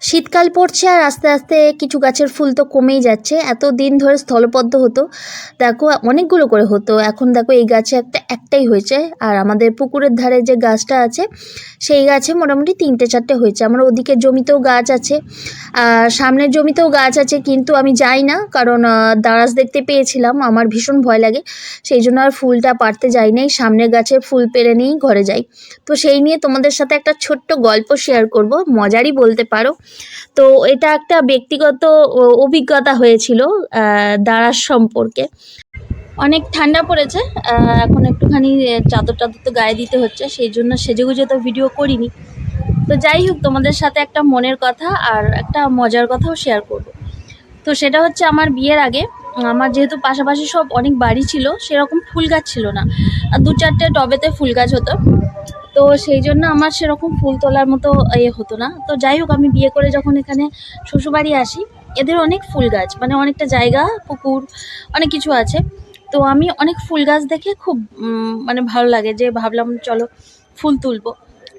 শীতকাল পড়ছে আর আস্তে আস্তে কিছু গাছের ফুল তো কমেই যাচ্ছে। এত দিন ধরে স্থলপদ্ম হতো, দেখো অনেকগুলো করে হতো। এখন দেখো এই গাছে একটা একটাই হয়েছে আর আমাদের পুকুরের ধারে যে গাছটা আছে, সেই গাছে মোটামুটি তিনটে চারটে হয়েছে। আমার ওদিকের জমিতেও গাছ আছে, আর সামনের জমিতেও গাছ আছে কিন্তু আমি যাই না কারণ দারাজ দেখতে পেয়েছিলাম, আমার ভীষণ ভয় লাগে। সেই জন্য আর ফুলটা পারতে যাই নাই, সামনের গাছে ফুল পেরে নিয়েই ঘরে যাই। তো সেই নিয়ে তোমাদের সাথে একটা ছোট্ট গল্প শেয়ার করব, মজারই বলতে পারো। তো এটা একটা ব্যক্তিগত অভিজ্ঞতা হয়েছিল দাঁড়ার সম্পর্কে। অনেক ঠান্ডা পড়েছে এখন একটুখানি চাদর টাদর তো গায়ে দিতে হচ্ছে, সেই জন্য সেজেগুজে তো ভিডিও করিনি। তো যাই হোক, তোমাদের সাথে একটা মনের কথা আর একটা মজার কথাও শেয়ার করব। তো সেটা হচ্ছে আমার বিয়ের আগে, আমার যেহেতু পাশাপাশি সব অনেক বাড়ি ছিল, সেরকম ফুল গাছ ছিল না। আর দু চারটে টবেতে ফুল গাছ হতো। তো সেই জন্য আমার সেরকম ফুল তোলার মতো ইয়ে হতো না। তো যাই হোক, আমি বিয়ে করে যখন এখানে শ্বশুরবাড়ি আসি, এদের অনেক ফুল গাছ মানে অনেকটা জায়গা, পুকুর, অনেক কিছু আছে। তো আমি অনেক ফুল গাছ দেখে খুব মানে ভালো লাগে যে ভাবলাম চলো ফুল তুলবো।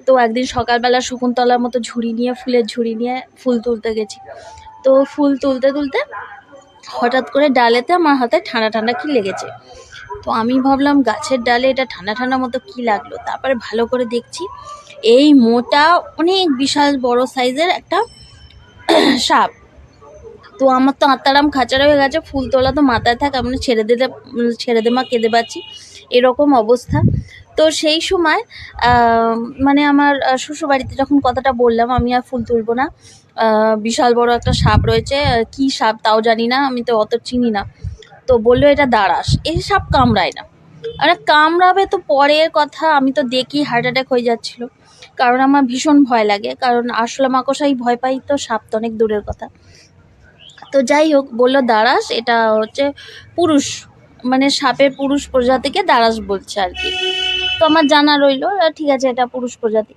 তো একদিন সকালবেলা শকুন্তলার মতো ঝুড়ি নিয়ে, ফুলের ঝুড়ি নিয়ে ফুল তুলতে গেছি। তো ফুল তুলতে তুলতে হঠাৎ করে ডালেতে আমার হাতে ঠান্ডা ঠান্ডা কি লেগেছে। তো আমি ভাবলাম গাছের ডালে এটা ঠান্ডা ঠান্ডা মতো কি লাগল? তারপরে ভালো করে দেখছি এই মোটা অনেক বিশাল বড় সাইজের একটা সাপ। তো আমার তো আত্মারাম খাঁচারা হয়ে গেছে ফুল তোলা তো মাথায় থাক আমি ছেড়ে উম, ছেড়ে দে মা কেঁদে পাচ্ছি। এরকম অবস্থা। তো সেই সময় মানে আমার শ্বশুরবাড়িতে যখন কথাটা বললাম আমি আর ফুল তুলবো না। বিশাল বড় একটা সাপ রয়েছে। কি সাপ তাও জানি না আমি তো অত চিনি না। তো বলল, এটা দাঁড়াস। এই সাপ কামড়ায় না। আরে কামড়াবে তো পরের কথা, আমি তো দেখি হার্ট অ্যাটাক হয়ে যাচ্ছিল। কারণ আমার ভীষণ ভয় লাগে, কারণ আসলে মাকসাই ভয় পাই, তো সাপ তো অনেক দূরের কথা। তো যাই হোক, বলল দারাস এটা হচ্ছে পুরুষ মানে সাপের পুরুষ প্রজাতিকে দারাস বলছে আর কি। তো আমার জানা রইল ঠিক আছে, এটা পুরুষ প্রজাতি।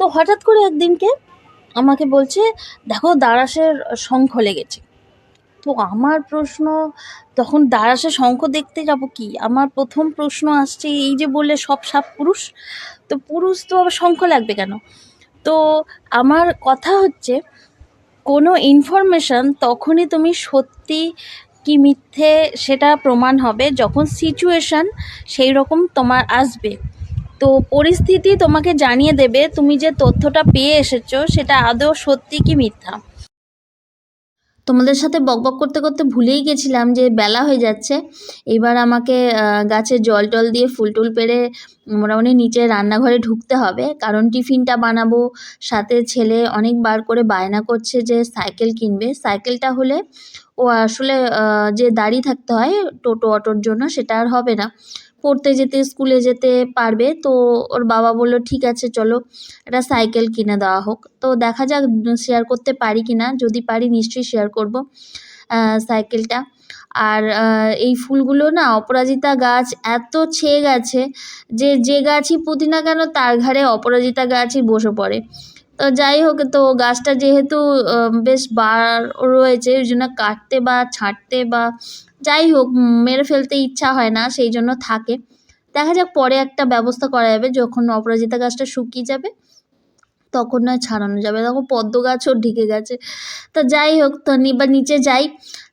তো হঠাৎ করে একদিনকে আমাকে বলছে, দেখো দারাসের শঙ্খ লেগেছে। তো আমার প্রশ্ন, তখন দারাসে শঙ্খ দেখতে যাব কি? আমার প্রথম প্রশ্ন আসছে, এই যে বললে সব সাপ পুরুষ, তো পুরুষ তো আবার শঙ্খ লাগবে কেন? তো আমার কথা হচ্ছে, কোনো ইনফরমেশন তখনই তুমি সত্যি কি মিথ্যে সেটা প্রমাণ হবে যখন সিচুয়েশান সেই রকম তোমার আসবে। তো পরিস্থিতি তোমাকে জানিয়ে দেবে, তুমি যে তথ্যটা পেয়ে এসেছ সেটা আদৌ সত্যি কি মিথ্যা? তোমাদের সাথে বকবক করতে করতে ভুলেই গেছিলাম যে বেলা হয়ে যাচ্ছে। এবার আমাকে গাছে জল টল দিয়ে ফুল টুল পেরে মোটামুটি নিচে রান্নাঘরে ঢুকতে হবে। কারণ টিফিনটা বানাবো, সাথে ছেলে অনেকবার করে বায়না করছে যে সাইকেল কিনবে। সাইকেলটা হলে ও আসলে যে দাঁড়িয়ে থাকতে হয় টোটো অটোর জন্য সেটা আর হবে না। পড়তে যেতে, স্কুলে যেতে পারবে, তো ওর বাবা বলল, ঠিক আছে, চলো, একটা সাইকেল কিনে দেওয়া হোক। তো দেখা যাক শেয়ার করতে পারি কি না। যদি পারি, নিশ্চয়ই শেয়ার করব সাইকেলটা। আর এই ফুলগুলো না, অপরাজিতা গাছ এত ছেয়ে গেছে যে যে গাছই পুঁতি না কেন, তার ঘাড়ে অপরাজিতা গাছই বসে পড়ে। যাই হোক, তো গাছটা যেহেতু বেশ বার রয়েছে, ওই জন্য কাটতে বা ছাঁটতে বা যাই হোক, মেরে ফেলতে ইচ্ছা হয় না, সেই জন্য থাকে। দেখা যাক পরে একটা ব্যবস্থা করা যাবে যখন অপরাজিতা গাছটা শুকিয়ে যাবে। তখন নয় ছাড়ানো যাবে তখন পদ্ম গাছও ঢেকে গেছে। তো যাই হোক তো এবার নিচে যাই।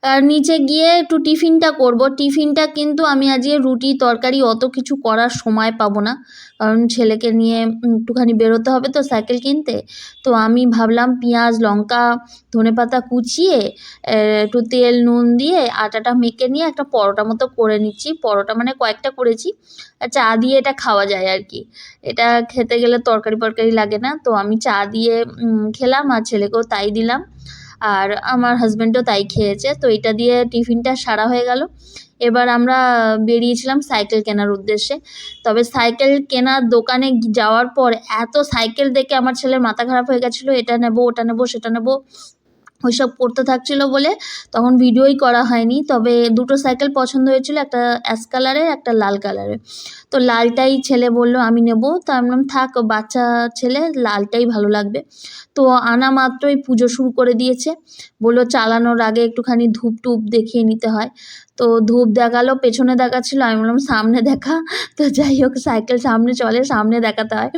আর নিচে গিয়ে একটু টিফিনটা করব। টিফিনটা কিন্তু আমি আজকে রুটি, তরকারি অত কিছু করার সময় পাবো না। কারণ ছেলেকে নিয়ে একটুখানি বেরোতে হবে তো সাইকেল কিনতে। তো আমি ভাবলাম পেঁয়াজ, লঙ্কা ধনেপাতা কুচিয়ে একটু তেল, নুন দিয়ে আটাটা মেখে নিয়ে একটা পরোটা মতো করে নিচ্ছি। পরোটা মানে কয়েকটা করেছি। চা দিয়ে এটা খাওয়া যায় আর কি। এটা খেতে গেলে তরকারি ফরকারি লাগে না। তো আমি চা দিয়ে খেলাম আর ছেলেকেও তাই দিলাম। আর আমার হাজব্যান্ডও তাই খেয়েছে। তো এটা দিয়ে টিফিনটা সারা হয়ে গেল। এবার আমরা বেরিয়েছিলাম সাইকেল কেনার উদ্দেশ্যে। তবে সাইকেল কেনার দোকানে যাওয়ার পর এত সাইকেল দেখে আমার ছেলের মাথা খারাপ হয়ে গেছিল। এটা নেব, ওটা নেব, সেটা নেব। ওইসব করতে থাকছিল বলে তখন ভিডিওই করা হয়নি। তবে দুটো সাইকেল পছন্দ হয়েছিল, একটা অ্যাশ কালারের, একটা লাল কালারের। তো লালটাই ছেলে বলল, আমি নেব। তো আমি বললাম, থাক, বাচ্চা ছেলে, লালটাই ভালো লাগবে। তো আনা মাত্রই পুজো শুরু করে দিয়েছে। বলল, চালানোর আগে একটুখানি ধূপ টুপ দেখিয়ে নিতে হয়। তো ধূপ দেখাল, পেছনে দেখাচ্ছিল, আমি বললাম, সামনে দেখা। তো যাই হোক, সাইকেল সামনে চলে, সামনে দেখাতে হয়।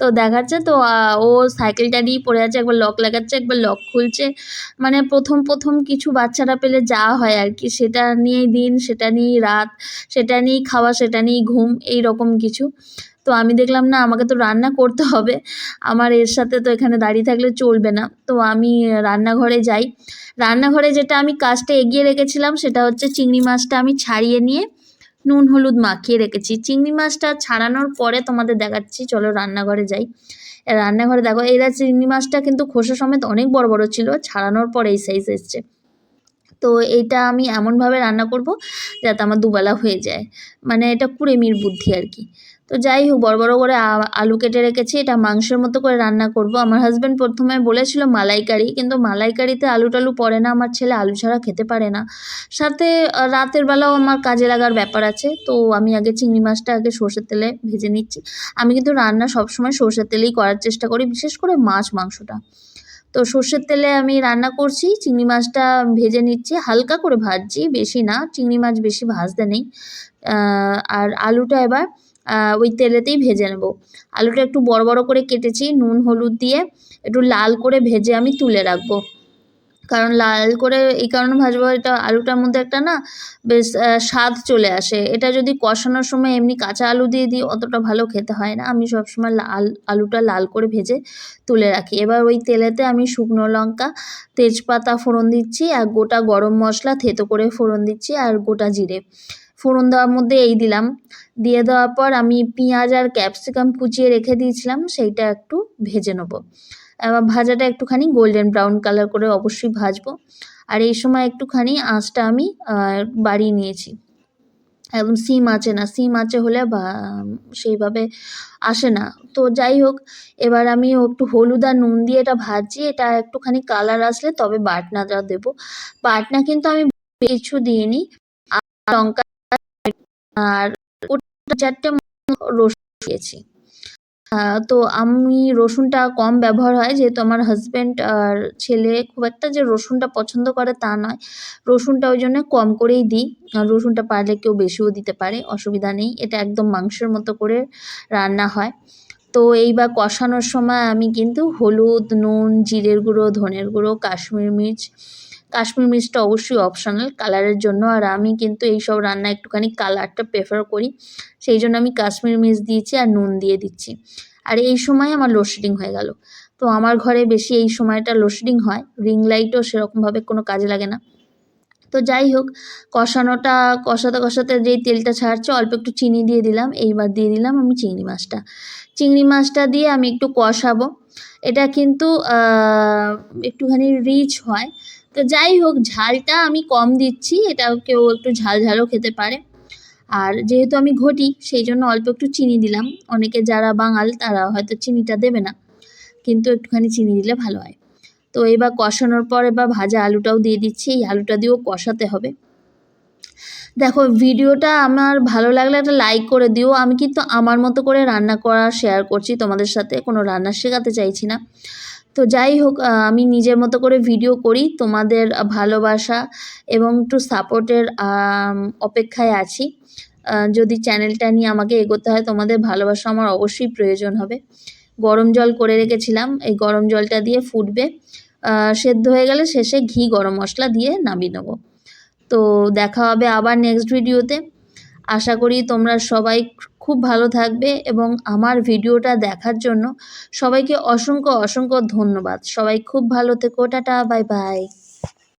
তো দেখাচ্ছে তো ও সাইকেলটা নিয়েই পড়ে আছে, একবার লক লাগাচ্ছে, একবার লক খুলছে। মানে প্রথম প্রথম কিছু বাচ্চারা পেলে যা হয় আর কি। সেটা নিয়েই দিন, সেটা নিয়েই রাত, সেটা নিয়েই খাওয়া, সেটা নিয়েই ঘুম এই রকম কিছু। তো আমি দেখলাম না, আমাকে তো রান্না করতে হবে। আমার এর সাথে তো এখানে দাঁড়িয়ে থাকলে চলবে না। তো আমি রান্নাঘরে যাই। রান্নাঘরে যেটা আমি কাজটা এগিয়ে রেখেছিলাম, সেটা হচ্ছে চিংড়ি মাছটা আমি ছাড়িয়ে নিয়ে নুন, হলুদ মাখিয়ে রেখেছি। চিংড়ি মাছটা ছাড়ানোর পরে তোমাদের দেখাচ্ছি, চলো রান্নাঘরে যাই। রান্নাঘরে দেখো এরা চিংড়ি মাছটা কিন্তু খোসা সমেত অনেক বড় বড় ছিল, ছাড়ানোর পরে এই সাইজ এসছে। তো এইটা আমি এমনভাবে রান্না করব, যাতে আমার দুবেলা হয়ে যায়। মানে এটা কুড়েমির বুদ্ধি আর কি। তো যাই হোক, বড় বড় করে আলু কেটে রেখেছি, এটা মাংসের মতো করে রান্না করব। আমার হাজব্যান্ড প্রথমে বলেছিল মালাইকারি, কিন্তু মালাইকারিতে আলু টালু পড়ে না, আমার ছেলে আলু ছাড়া খেতে পারে না। সাথে রাতের বেলাও আমার কাজে লাগার ব্যাপার আছে, তো আমি আগে চিংড়ি মাছটা আগে সর্ষের তেলে ভেজে নিচ্ছি। আমি কিন্তু রান্না সবসময় সর্ষের তেলেই করার চেষ্টা করি, বিশেষ করে মাছ, মাংসটা। তো সর্ষের তেলে আমি রান্না করছি, চিংড়ি মাছটা ভেজে নিচ্ছি, হালকা করে ভাজছি, বেশি না, চিংড়ি মাছ বেশি ভাজতে নেই। আর আলুটা এবার ওই তেলেতেই ভেজে নেব। আলুটা একটু বড় বড় করে কেটেছি, নুন, হলুদ দিয়ে একটু লাল করে ভেজে আমি তুলে রাখব। কারণ লাল করে এই কারণে ভাজবো, এটা আলুটার মধ্যে একটা না বেশ স্বাদ চলে আসে। এটা যদি কষানোর সময় এমনি কাঁচা আলু দিয়ে দিই, অতটা ভালো খেতে হয় না। আমি সবসময় লাল, আলুটা লাল করে ভেজে তুলে রাখি। এবার ওই তেলেতে আমি শুকনো লঙ্কা, তেজপাতা ফোড়ন দিচ্ছি, আর গোটা গরম মশলা থেতো করে ফোড়ন দিচ্ছি, আর গোটা জিরে। ফোড়ন দেওয়ার মধ্যে এই দিলাম। দিয়ে দেওয়ার পর আমি পেঁয়াজ আর ক্যাপসিকাম কুচিয়ে রেখে দিয়েছিলাম, সেইটা একটু ভেজে নেব। ভাজাটা একটুখানি গোল্ডেন ব্রাউন কালার করে অবশ্যই ভাজবো। আর এই সময় একটুখানি আঁচটা আমি বাড়িয়ে নিয়েছি। এবং সিম আছে না, সিম আছে হলে বা, সেইভাবে আসে না। তো যাই হোক, এবার আমি একটু হলুদ আর নুন দিয়ে এটা ভাজছি এটা একটুখানি কালার আসলে তবে বাটনাটা দেবো। বাটনা কিন্তু আমি কিছু দিইনি লঙ্কা আর ওটা চারটে রসুন দিয়েছি। তো আমি রসুনটা কম ব্যবহার হয়, যেহেতু আমার হাজব্যান্ড আর ছেলে খুব একটা যে রসুনটা পছন্দ করে তা নয়। রসুনটা ওই জন্য কম করেই দিই, আর রসুনটা পারলে কেউ বেশিও দিতে পারে, অসুবিধা নেই। এটা একদম মাংসের মতো করে রান্না হয়। তো এইবার কষানোর সময় আমি কিন্তু হলুদ, নুন, জিরের গুঁড়ো, ধনের গুঁড়ো, কাশ্মীর মির্চ কাশ্মীর মির্চটা অবশ্যই অপশনাল কালারের জন্য। আর আমি কিন্তু এইসব রান্না একটুখানি কালারটা প্রেফার করি। সেই জন্য আমি কাশ্মীর মির্চ দিয়েছি আর নুন দিয়ে দিচ্ছি। আর এই সময় আমার লোডশেডিং হয়ে গেল। তো আমার ঘরে বেশি এই সময়টা লোডশেডিং হয়। রিং লাইটও সেরকমভাবে কোনো কাজে লাগে না। তো যাই হোক, কষানোটা, কষাতে কষাতে যেই তেলটা ছাড়ছে, অল্প একটু চিনি দিয়ে দিলাম। এইবার দিয়ে দিলাম আমি চিংড়ি মাছটা। চিংড়ি মাছটা দিয়ে আমি একটু কষাবো। এটা কিন্তু একটুখানি রিচ হয়। তো যাই হোক, ঝালটা আমি কম দিচ্ছি, এটা কেউ একটু ঝাল ঝালও খেতে পারে। আর যেহেতু আমি ঘটি, সেই জন্য অল্প একটু চিনি দিলাম। অনেকে যারা বাঙাল, তারা হয়তো চিনিটা দেবে না, কিন্তু একটুখানি চিনি দিলে ভালো হয়। তো এবার কষানোর পর এবার ভাজা আলুটাও দিয়ে দিচ্ছি, এই আলুটা দিয়েও কষাতে হবে। দেখো, ভিডিওটা আমার ভালো লাগলে একটা লাইক করে দিও। আমি কিন্তু আমার মতো করে রান্না করা শেয়ার করছি, তোমাদের সাথে কোনো রান্না শেখাতে চাইছি না। তো যাই হোক আমি নিজের মতো করে ভিডিও করি, তোমাদের ভালোবাসা এবং একটু সাপোর্টের অপেক্ষায় আছি। যদি চ্যানেলটা নিয়ে আমাকে এগোতে হয়, তোমাদের ভালোবাসা আমার অবশ্যই প্রয়োজন হবে। গরম জল করে রেখেছিলাম, এই গরম জলটা দিয়ে ফুটবে। সেদ্ধ হয়ে গেলে শেষে ঘি, গরম মশলা দিয়ে নামিয়ে নেব। তো দেখা হবে আবার নেক্সট ভিডিওতে আশা করি তোমরা সবাই খুব ভালো থাকবে এবং আমার ভিডিওটা দেখার জন্য সবাইকে অসংখ্য অসংখ্য ধন্যবাদ। সবাই খুব ভালো থেকো, টাটা, বাই বাই।